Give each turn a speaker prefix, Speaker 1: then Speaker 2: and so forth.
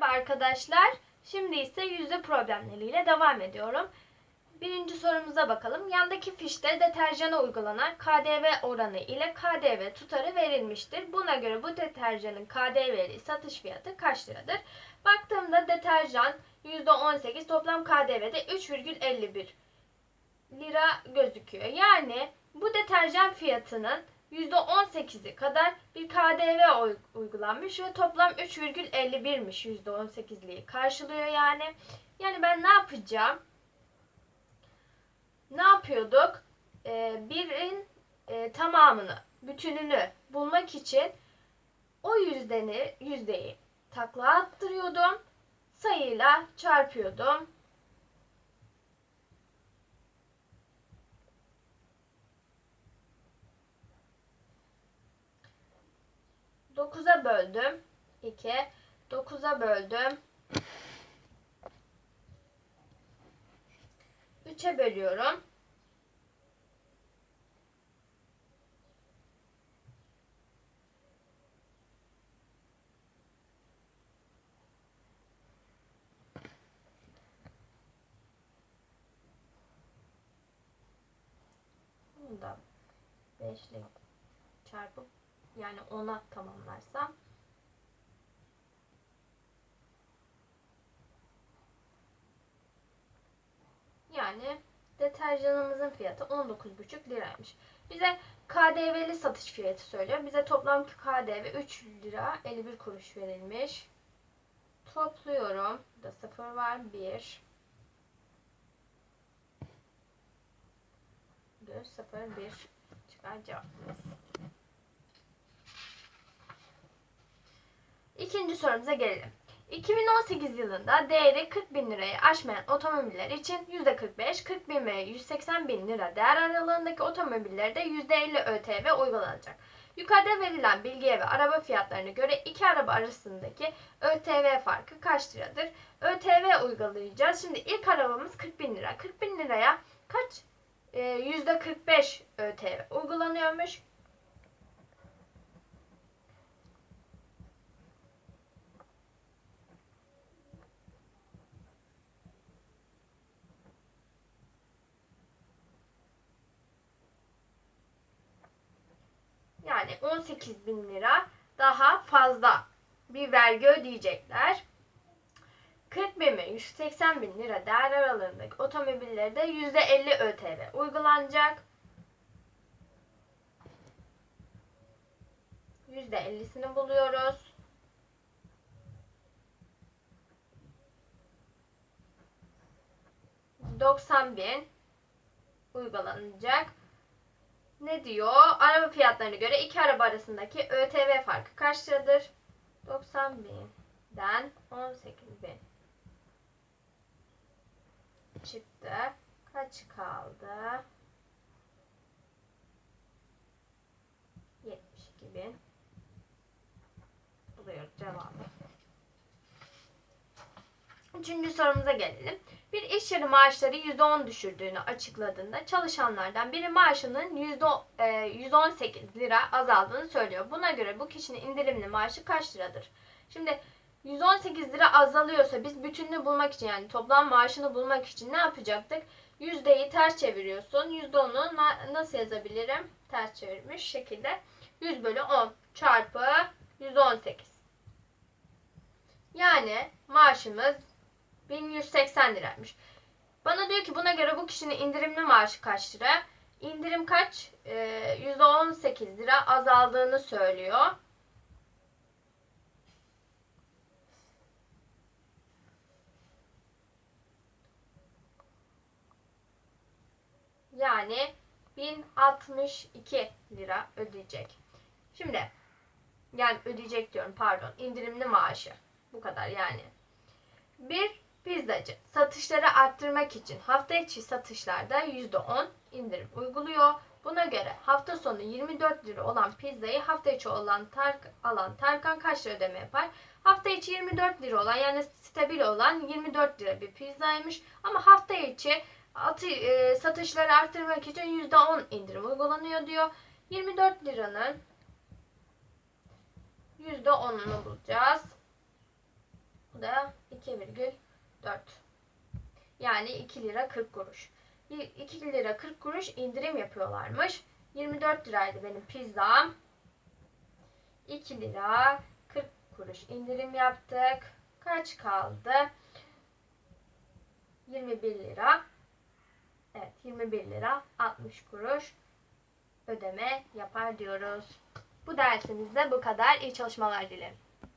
Speaker 1: Merhaba arkadaşlar. Şimdi ise yüzde problemleriyle devam ediyorum. Birinci sorumuza bakalım. Yandaki fişte deterjana uygulanan KDV oranı ile KDV tutarı verilmiştir. Buna göre bu deterjanın KDV'li satış fiyatı kaç liradır? Baktığımda deterjan %18 toplam KDV'de 3,51 lira gözüküyor. Yani bu deterjan fiyatının %18'i kadar bir KDV uy- uygulanmış ve toplam 3,51'miş %18'liği karşılıyor yani. Yani ben ne yapacağım? Ne yapıyorduk? Ee, birin e, tamamını, bütününü bulmak için o yüzdeni, yüzdeyi takla attırıyordum. Sayıyla çarpıyordum. Dokuza böldüm. 2. 9'a böldüm. 3'e bölüyorum. Bunu da 5 ile çarpıp yani 10'a tamamlarsam yani deterjanımızın fiyatı 19,5 liraymış. Bize KDV'li satış fiyatı söylüyor. Bize toplam KDV 3 lira 51 kuruş verilmiş. Topluyorum. Burada 0 var. 1 1 0 1 çıkar cevabımız. İkinci sorumuza gelelim. 2018 yılında değeri 40 bin lirayı aşmayan otomobiller için %45, 40 bin ve 180 bin lira değer aralığındaki otomobillerde %50 ÖTV uygulanacak. Yukarıda verilen bilgiye ve araba fiyatlarına göre iki araba arasındaki ÖTV farkı kaç liradır? ÖTV uygulayacağız. Şimdi ilk arabamız 40 bin lira. 40 bin liraya kaç? Ee, %45 ÖTV uygulanıyormuş. Yani 18 bin lira daha fazla bir vergi ödeyecekler. 40 bin ve 180 bin lira değer aralığındaki otomobillerde %50 ÖTV uygulanacak. %50'sini buluyoruz. ...90 bin uygulanacak. Ne diyor? Araba fiyatlarına göre iki araba arasındaki ÖTV farkı kaç liradır? 90 binden 18 bin çıktı. Kaç kaldı? 72 bin. Buluyoruz cevabı. Üçüncü sorumuza gelelim. Bir iş yeri maaşları %10 düşürdüğünü açıkladığında çalışanlardan biri maaşının %10 e, %18 lira azaldığını söylüyor. Buna göre bu kişinin indirimli maaşı kaç liradır? Şimdi 118 lira azalıyorsa biz bütününü bulmak için yani toplam maaşını bulmak için ne yapacaktık? Yüzdeyi ters çeviriyorsun. %10'u na- nasıl yazabilirim? Ters çevirmiş şekilde. 100 bölü 10 çarpı 118. Yani maaşımız 1180 liraymış. Bana diyor ki buna göre bu kişinin indirimli maaşı kaç lira? İndirim kaç? Ee, %18 lira azaldığını söylüyor. Yani 1062 lira ödeyecek. Şimdi yani ödeyecek diyorum pardon. indirimli maaşı. Bu kadar yani. Bir pizzacı satışları arttırmak için hafta içi satışlarda %10 indirim uyguluyor. Buna göre hafta sonu 24 lira olan pizzayı hafta içi olan Tark, alan Tarkan kaç lira ödeme yapar? Hafta içi 24 lira olan yani stabil olan 24 lira bir pizzaymış. Ama hafta içi atı, e, satışları arttırmak için %10 indirim uygulanıyor diyor. 24 liranın %10'unu bulacağız. Bu da 2,4. Yani 2 lira 40 kuruş. 2 lira 40 kuruş indirim yapıyorlarmış. 24 liraydı benim pizzam. 2 lira 40 kuruş indirim yaptık. Kaç kaldı? 21 lira. Evet 21 lira 60 kuruş ödeme yapar diyoruz. Bu dersimizde bu kadar. İyi çalışmalar dilerim.